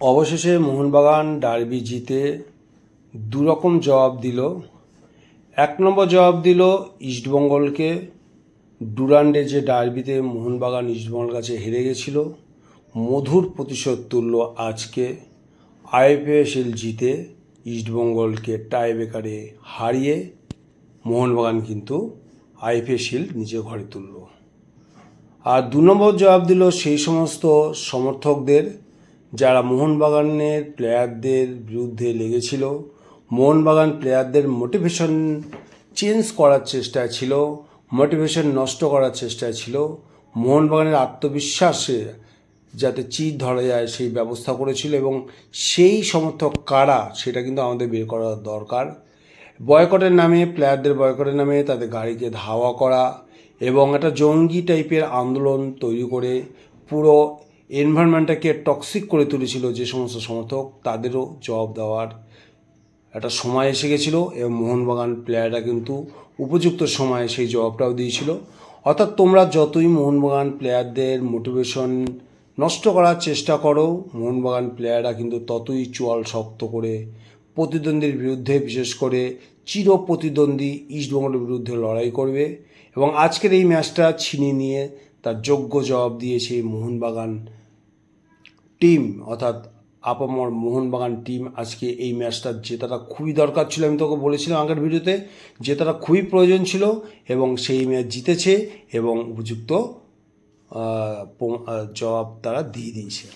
অবশেষে মোহনবাগান ডার্বি জিতে দুরকম জবাব দিল। এক নম্বর জবাব দিল ইস্টবেঙ্গলকে। ডুরান্ডে যে ডার্বিতে মোহনবাগান ইস্টবেঙ্গল কাছে হেরে গেছিল, মধুর প্রতিশোধ তুলল আজকে আইপিএসএল জিতে ইস্টবেঙ্গলকে টাইব্রেকারে হারিয়ে মোহনবাগান কিন্তু আইপিএসএল নিজে ঘরে তুলল। আর দু নম্বর জবাব দিল সেই সমস্ত সমর্থকদের যারা মোহনবাগানের প্লেয়ারদের বিরুদ্ধে লেগেছিল, মোহনবাগান প্লেয়ারদের মোটিভেশন চেঞ্জ করার চেষ্টায় ছিল মোটিভেশন নষ্ট করার চেষ্টায় ছিল, মোহনবাগানের আত্মবিশ্বাসে যাতে চির ধরা যায় সেই ব্যবস্থা করেছিল এবং সেই সমর্থক কারা সেটা কিন্তু আমাদের বের করা দরকার। বয়কটের নামে প্লেয়ারদের বয়কটের নামে তাদের গাড়িকে ধাওয়া করা এবং একটা জঙ্গি টাইপের আন্দোলন তৈরি করে পুরো এনভায়রনমেন্টটাকে টক্সিক করে তুলেছিল যে সমস্ত সমর্থক, তাদেরও জবাব দেওয়ার একটা সময় এসে গেছিল এবং মোহনবাগান প্লেয়াররা কিন্তু উপযুক্ত সময়ে সেই জবাবটাও দিয়েছিল। অর্থাৎ তোমরা যতই মোহনবাগান প্লেয়ারদের মোটিভেশন নষ্ট করার চেষ্টা করো, মোহনবাগান প্লেয়াররা কিন্তু ততই চোয়াল শক্ত করে প্রতিদ্বন্দ্বীর বিরুদ্ধে, বিশেষ করে চির প্রতিদ্বন্দ্বী ইস্টবেঙ্গলের বিরুদ্ধে লড়াই করবে। এবং আজকের এই ম্যাচটা ছিনিয়ে নিয়ে তার যোগ্য জবাব দিয়েছে মোহনবাগান টিম, অর্থাৎ আপামর মোহনবাগান টিম আজকে এই ম্যাচটা জেতাটা খুবই দরকার ছিল। আমি তোকে বলেছিলাম আগের ভিডিওতে জেতাটা খুবই প্রয়োজন ছিল এবং সেই ম্যাচ জিতেছে এবং উপযুক্ত জবাব তারা দিয়ে দিয়েছে।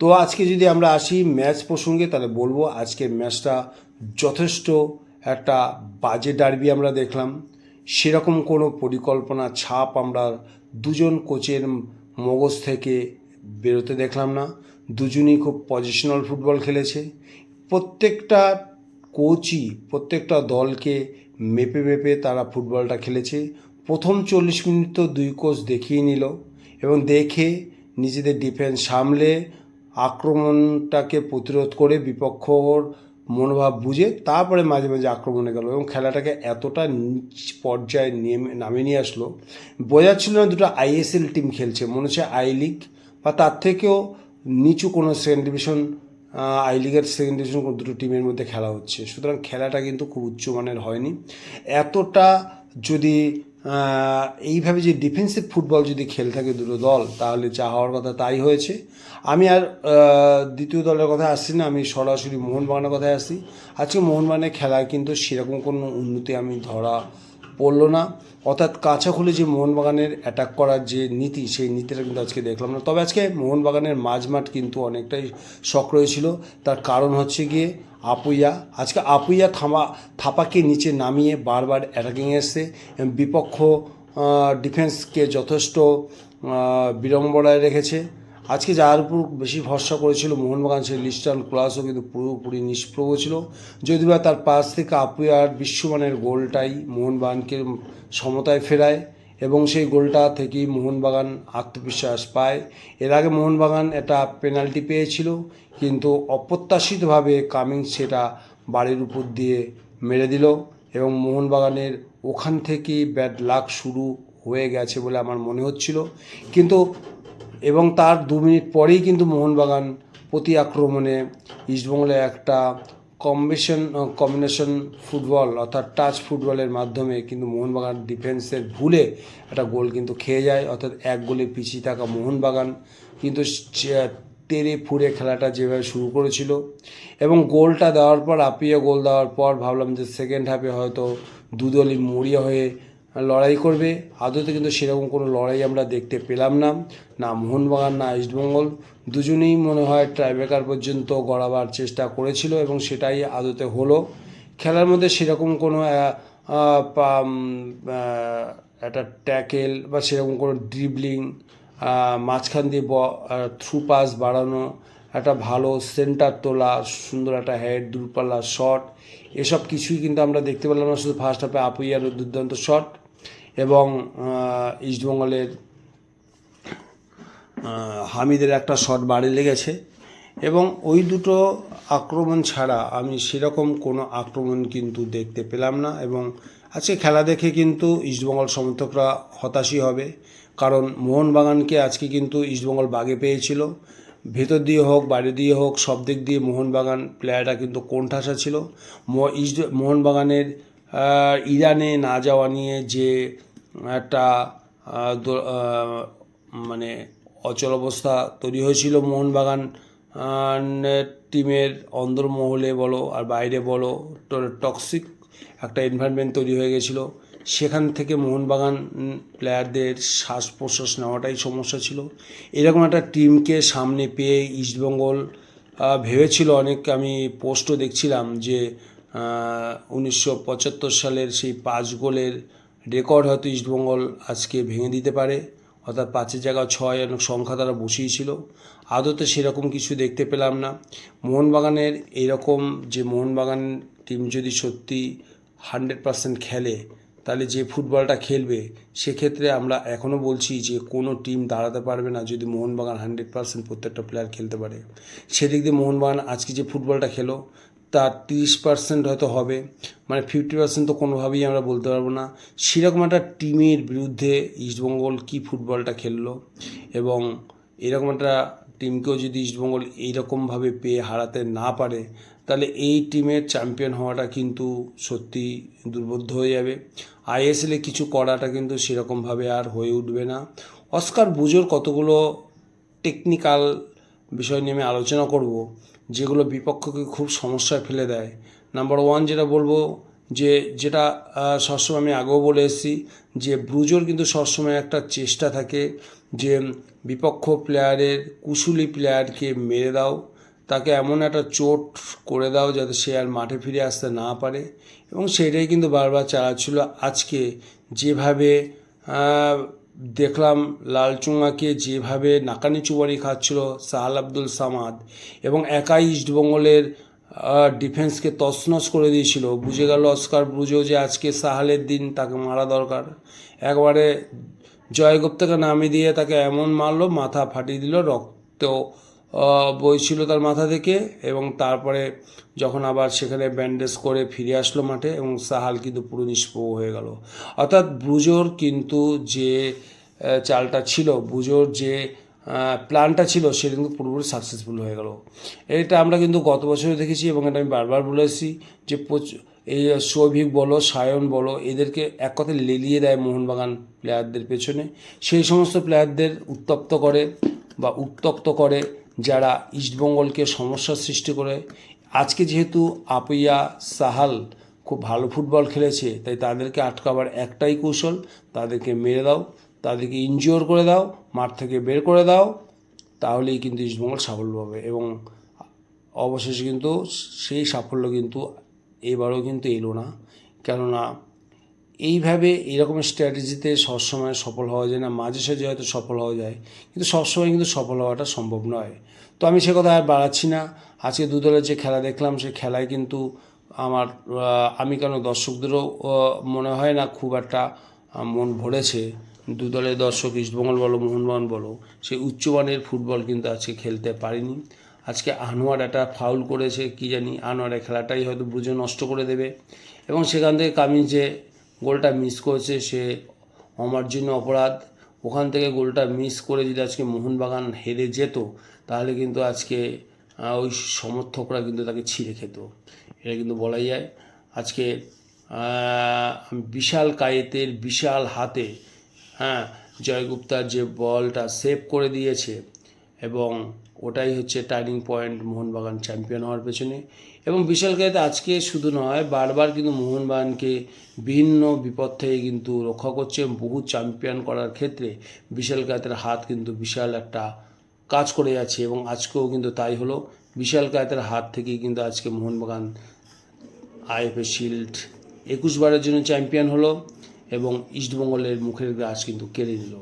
তো আজকে যদি আমরা আসি ম্যাচ প্রসঙ্গে, তাহলে বলব আজকের ম্যাচটা যথেষ্ট একটা বাজে ডার্বি আমরা দেখলাম। সেরকম কোনো পরিকল্পনা, ছাপ আমরা দুজন কোচের মগজ থেকে বেরোতে দেখলাম না। দুজনই খুব পজিশনাল ফুটবল খেলেছে। প্রত্যেকটা কোচই, প্রত্যেকটা দলকে মেপে মেপে তারা ফুটবলটা খেলেছে। প্রথম চল্লিশ মিনিট তো দুই কোচ দেখিয়ে নিল এবং দেখে নিজেদের ডিফেন্স সামলে আক্রমণটাকে প্রতিরোধ করে বিপক্ষর মনোভাব বুঝে তারপরে মাঝে মাঝে আক্রমণে গেল এবং খেলাটাকে এতটা নিচ পর্যায়ে নেমে, নামিয়ে নিয়ে আসলো। বোঝাচ্ছিল না দুটো আইএসএল টিম খেলছে। মনে হচ্ছে আই লিগ বা তার থেকেও নিচু কোনো সেকেন্ড ডিভিশন আই লিগের সেকেন্ড ডিভিশন দুটো টিমের মধ্যে খেলা হচ্ছে। সুতরাং খেলাটা কিন্তু খুব উচ্চমানের হয়নি। এতটা যদি এইভাবে যে ডিফেন্সিভ ফুটবল যদি খেলে থাকে দুটো দল, তাহলে যা হওয়ার কথা তাই হয়েছে। আমি আর দ্বিতীয় দলের কথা আসছি না, আমি সরাসরি মোহনবাগানের কথায় আসছি। আজকে মোহনবাগানের খেলায় কিন্তু সেরকম কোনো উন্নতি আমি ধরা পড়ল না। অর্থাৎ কাঁচা খুলে যে মোহনবাগানের অ্যাটাক করার যে নীতি, সেই নীতিটা কিন্তু আজকে দেখলাম না। তবে আজকে মোহনবাগানের মাঝমাঠ কিন্তু অনেকটাই সক্রিয় ছিল। তার কারণ হচ্ছে গিয়ে আপুইয়া, আজকে আপুইয়া থামা, থাপাকে নিচে নামিয়ে বারবার অ্যাটাকিং এসছে। বিপক্ষ ডিফেন্সকে যথেষ্ট বিড়ম্বনায় রেখেছে। আজকে যার উপর বেশি ভরসা করেছিল মোহনবাগান সেই লিস্টান ক্লাসও কিন্তু পুরোপুরি নিষ্প্রভ ছিল। যদিও তার পাশ থেকে আপুয়ার বিশ্বমানের গোলটাই মোহনবাগানকে সমতায় ফেরায় এবং সেই গোলটা থেকেই মোহনবাগান আত্মবিশ্বাস পায়। এর আগে মোহনবাগান একটা পেনাল্টি পেয়েছিল। কিন্তু অপ্রত্যাশিতভাবে কামিং সেটা বাড়ির উপর দিয়ে মেরে দিল এবং মোহনবাগানের ওখান থেকেই ব্যাড লাক শুরু হয়ে গেছে বলে আমার মনে হচ্ছিল। কিন্তু এবং তার দু মিনিট পরেই কিন্তু মোহনবাগান প্রতি আক্রমণে ইস্টবেঙ্গলে একটা কম্বিনেশন কম্বিনেশন ফুটবল অর্থাৎ টাচ ফুটবলের মাধ্যমে কিন্তু মোহনবাগান ডিফেন্সের ভুলে একটা গোল কিন্তু খেয়ে যায়। অর্থাৎ এক গোলে পিছিয়ে থাকা মোহনবাগান কিন্তু তেরে ফুরে খেলাটা যেভাবে শুরু করেছিল এবং গোলটা দেওয়ার পর আপিয়ে গোল দেওয়ার পর ভাবলাম যে সেকেন্ড হাফে হয়তো দুদলই মরিয়া হয়ে লড়াই করবে। আদতে কিন্তু সেরকম কোনো লড়াই আমরা দেখতে পেলাম না। না মোহনবাগান, না ইস্টবেঙ্গল দুজনেই মনে হয় ট্রাইব্রেকার পর্যন্ত গড়াবার চেষ্টা করেছিল এবং সেটাই আদতে হলো। খেলার মধ্যে সেরকম কোনো একটা ট্যাকেল বা সেরকম কোনো ড্রিবলিং মাঝখান দিয়ে থ্রু পাস বাড়ানো, একটা ভালো সেন্টার তোলা, সুন্দর একটা হেড দূরপাল্লা শট এসব কিছুই কিন্তু আমরা দেখতে পেলাম না, শুধু ফার্স্ট হাফে আপুইয়ার দুর্দান্ত শট এবং ইস্টবেঙ্গলের হামিদের একটা শট বাড়ি লেগেছে এবং ওই দুটো আক্রমণ ছাড়া আমি সেরকম কোনো আক্রমণ কিন্তু দেখতে পেলাম না এবং আজকে খেলা দেখে কিন্তু ইস্টবেঙ্গল সমর্থকরা হতাশই হবে। কারণ মোহনবাগানকে আজকে কিন্তু ইস্টবেঙ্গল বাগে পেয়েছিল। ভেতর দিয়ে হোক, বাইরে দিয়ে হোক, সব দিক দিয়ে মোহনবাগান প্লেয়াররা কিন্তু কোণঠাসা ছিল। ইস্ট মোহনবাগানের ইরানে না যাওয়া নিয়ে যে একটা মানে অচল অবস্থা তৈরি হয়েছিল মোহনবাগান টিমের অন্দরমহলে বলো আর বাইরে বলো টক্সিক একটা এনভায়রনমেন্ট তৈরি হয়ে গেছিল। সেখান থেকে মোহনবাগান প্লেয়ারদের শ্বাস প্রশ্বাস নেওয়াটাই সমস্যা ছিল। এরকম একটা টিমকে সামনে পেয়ে ইস্টবেঙ্গল ভেবেছিল অনেক, আমি পোস্টও দেখছিলাম যে উনিশশো পঁচাত্তর সালের সেই পাঁচ গোলের রেকর্ড হয়তো ইস্টবেঙ্গল আজকে ভেঙে দিতে পারে। অর্থাৎ পাঁচের জায়গা ছয় অনেক সংখ্যা তারা বসিয়েছিল। আদতে সেরকম কিছু দেখতে পেলাম না। মোহনবাগানের এরকম যে মোহনবাগান টিম যদি সত্যি হান্ড্রেড পার্সেন্ট খেলে তাহলে যে ফুটবলটা খেলবে, সেক্ষেত্রে আমরা এখনও বলছি যে কোনো টিম দাঁড়াতে পারবে না যদি মোহনবাগান হান্ড্রেড পার্সেন্ট প্রত্যেকটা প্লেয়ার খেলতে পারে। সেদিক দিয়ে মোহনবাগান আজকে যে ফুটবলটা খেলো, তার তিরিশ পার্সেন্ট হয়তো হবে মানে ফিফটি পার্সেন্ট তো কোনোভাবেই আমরা বলতে পারব না। সেরকম একটা টিমের বিরুদ্ধে ইস্টবেঙ্গল কী ফুটবলটা খেললো এবং এরকম একটা টিমকেও যদি ইস্টবেঙ্গল এইরকমভাবে পেয়ে হারাতে না পারে তাহলে এই টিমের চ্যাম্পিয়ন হওয়াটা কিন্তু সত্যি দুর্বোধ্য হয়ে যাবে। আইএসএলে কিছু করাটা কিন্তু সেরকমভাবে আর হয়ে উঠবে না। অস্কার বুজোর কতগুলো টেকনিক্যাল বিষয় নিয়ে আমি আলোচনা করব, যেগুলো বিপক্ষকে খুব সমস্যায় ফেলে দেয়। নাম্বার ওয়ান যেটা বলব, যে যেটা সবসময় আমি আগেও বলে এসেছি, যে ব্রুজোর কিন্তু সবসময় একটা চেষ্টা থাকে যে বিপক্ষ প্লেয়ারের কুশুলি প্লেয়ারকে মেরে দাও। তাকে এমন একটা চোট করে দাও যাতে সে আর মাঠে ফিরে আসতে না পারে। এবং সেটাই কিন্তু বারবার চালাচ্ছিল। আজকে যেভাবে দেখলাম লালচুঙাকে যেভাবে নাকানি চুবানি খাচ্ছিল সাহাল আব্দুল সামাদ এবং একাই ইস্টবেঙ্গলের ডিফেন্সকে তছনছ করে দিয়েছিল। বুঝে গেল অস্কার ব্রুজো যে আজকে সাহালের দিন তাকে মারা দরকার। একবারে জয়গুপ্তকে নামিয়ে দিয়ে তাকে এমন মারলো, মাথা ফাটিয়ে দিল, রক্ত বইছিল তার মাথা থেকে এবং তারপরে যখন আবার সেখানে ব্যান্ডেজ করে ফিরে আসলো মাঠে এবং সাহাল কিন্তু পুরো নিষ্প্রভ হয়ে গেল। অর্থাৎ ব্রুজোর কিন্তু যে চালটা ছিল ব্রুজোর যে প্ল্যানটা ছিল সেটা কিন্তু পুরোপুরি সাকসেসফুল হয়ে গেল। এটা আমরা কিন্তু গত বছরে দেখেছি এবং এটা আমি বারবার বলেছি যে এই সৌভিক বলো, সায়ন বলো, এদেরকে এক কথায় লেলিয়ে দেয় মোহনবাগান প্লেয়ারদের পেছনে। সেই সমস্ত প্লেয়ারদের উত্তপ্ত করে বা উত্তপ্ত করে যারা ইস্টবেঙ্গলকে সমস্যার সৃষ্টি করে। আজকে যেহেতু আপিয়া সাহাল খুব ভালো ফুটবল খেলেছে, তাই তাদেরকে আটকাবার একটাই কৌশল, তাদেরকে মেরে দাও, তাদেরকে ইনজিওর করে দাও, মাঠ থেকে বের করে দাও, তাহলেই কিন্তু ইস্টবেঙ্গল সাফল্য পাবে। এবং অবশেষে কিন্তু সেই সাফল্য কিন্তু এবারও কিন্তু এলো না। কেননা এইভাবে এরকম স্ট্র্যাটেজিতে সবসময় সফল হওয়া যায় না, মাঝে সাঝে হয়তো সফল হওয়া যায়, কিন্তু সবসময় কিন্তু সফল হওয়াটা সম্ভব নয়। তো আমি সে কথা আর বাড়াচ্ছি না। আজকে দু দলের যে খেলা দেখলাম, সে খেলায় কিন্তু আমার আমি কেন দর্শকদেরও মনে হয় না খুব একটা মন ভরেছে। দু দলের দর্শক ইস্টবেঙ্গল বলো, মোহনবাগান বলো সেই উচ্চমানের ফুটবল কিন্তু আজকে খেলতে পারিনি। আজকে আনোয়ার একটা ফাউল করেছে, কি জানি, আনোয়ারের খেলাটাই হয়তো বুঝে নষ্ট করে দেবে। এবং সেখান থেকে কামিজ যে গোলটা মিস করেছে, সে অমার্জনীয় অপরাধ ওখান থেকে গোলটা মিস করে যদি আজকে মোহনবাগান হেরে যেত, তাহলে কিন্তু আজকে ওই সমর্থকরা কিন্তু তাকে ছিঁড়ে খেত। এটা কিন্তু বলাই যায়। আজকে বিশাল কায়েতের বিশাল হাতে হ্যাঁ জয়গুপ্তার যে বলটা সেভ করে দিয়েছে এবং ওটাই হচ্ছে টার্নিং পয়েন্ট মোহনবাগান চ্যাম্পিয়ন হওয়ার পেছনে। এবং বিশাল কায়েত আজকে শুধু নয়, বারবার কিন্তু মোহনবাগানকে বিভিন্ন বিপদ থেকে কিন্তু রক্ষা করছে বহু চ্যাম্পিয়ন করার ক্ষেত্রে বিশাল কায়েতের হাত কিন্তু বিশাল একটা কাজ করে যাচ্ছে এবং আজকেও কিন্তু তাই হলো। বিশাল কায়েতের হাত থেকেই কিন্তু আজকে মোহনবাগান আইএফএ শিল্ড একুশ বারের জন্য চ্যাম্পিয়ন হলো এবং ইস্টবেঙ্গলের মুখের গ্রাস কিন্তু কেড়ে নিল।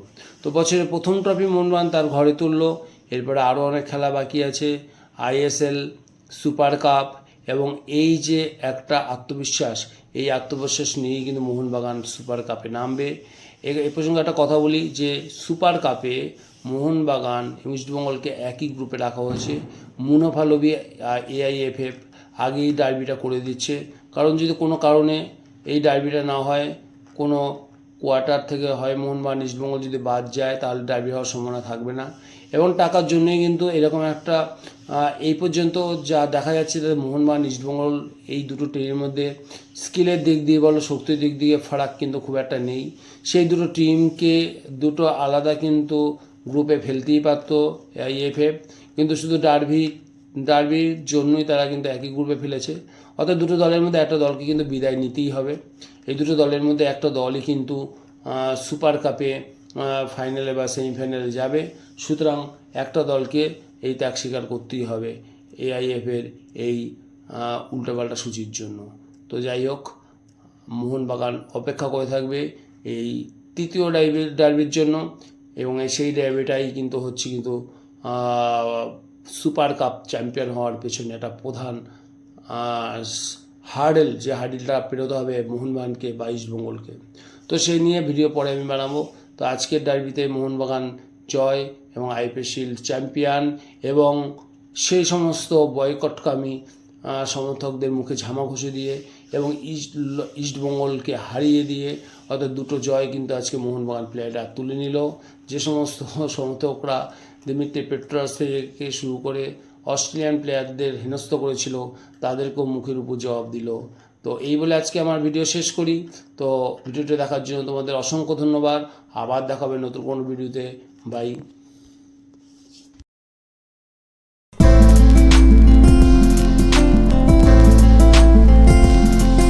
তো বছরের প্রথম ট্রফি মোহনবাগান তার ঘরে তুললো। এরপরে আরও অনেক খেলা বাকি আছে আইএসএল সুপার কাপ এবং এই যে একটা আত্মবিশ্বাস, এই আত্মবিশ্বাস নিয়েই কিন্তু মোহনবাগান সুপার কাপে নামবে। এ- প্রসঙ্গে একটা কথা বলি যে সুপার কাপে মোহনবাগান ইস্টবেঙ্গলকে একই গ্রুপে রাখা হয়েছে। মুনাফা লবি এআইএফএফ আগেই ডার্বিটা করে দিচ্ছে। কারণ যদি কোনো কারণে এই ডার্বিটা না হয়, কোনো কোয়ার্টার থেকে হয় মোহনবাগান ইস্টবেঙ্গল যদি বাদ যায়, তাহলে ডার্বি হওয়ার সম্ভাবনা থাকবে না। এবং টাকার জন্যই কিন্তু এরকম একটা এই পর্যন্ত যা দেখা যাচ্ছে যে মোহনবাগান ইস্টবেঙ্গল এই দুটো টিমের মধ্যে স্কিলের দিক দিয়ে বলো, শক্তির দিক দিয়ে ফারাক কিন্তু খুব একটা নেই। সেই দুটো টিমকে দুটো আলাদা কিন্তু গ্রুপে ফেলতেই পারতো আইএফএফ কিন্তু শুধু ডার্বি ডার্বির জন্যই তারা কিন্তু একই গ্রুপে ফেলেছে। অর্থাৎ দুটো দলের মধ্যে একটা দলকে কিন্তু বিদায় নিতেই হবে। এই দুটো দলের মধ্যে একটা দলই কিন্তু সুপার কাপে ফাইনালে বা সেমিফাইনালে যাবে। সুতরাং একটা দলকে এই ত্যাগ স্বীকার করতেই হবে এআইএফের এই উল্টোপাল্টা সূচির জন্য। তো যাই হোক, মোহনবাগান অপেক্ষা করে থাকবে এই তৃতীয় ডাইভি ডার্বির জন্য এবং সেই ডার্বিটাই কিন্তু হচ্ছে কিন্তু সুপার কাপ চ্যাম্পিয়ন হওয়ার পেছনে একটা প্রধান হার্ডেল, যে হার্ডেলটা পেরোতে হবে মোহনবাগানকে বা ইস্টবেঙ্গলকে। তো সেই নিয়ে ভিডিও পরে আমি বানাবো। তো আজকের ডার্বিতে মোহনবাগান জয় এবং আইপিএল শিল্ড চ্যাম্পিয়ন এবং সেই সমস্ত বয়কটকামী সমর্থকদের মুখে ঝামা ঘষে দিয়ে এবং ইস্ট ইস্টবেঙ্গলকে হারিয়ে দিয়ে অর্থাৎ দুটো জয় কিন্তু আজকে মোহনবাগান প্লেয়াররা তুলে নিল। যে সমস্ত সমর্থকরা দিমিত্রি পেট্রাস থেকে শুরু করে অস্ট্রেলিয়ান প্লেয়ারদের হেনস্থ করেছিল, তাদেরকেও মুখের উপর জবাব দিল। তো এই বলে আজকে আমার ভিডিও শেষ করি। তো ভিডিওটা দেখার জন্য তোমাদের অসংখ্য ধন্যবাদ। আবার দেখাবে নতুন কোনো ভিডিওতে বাই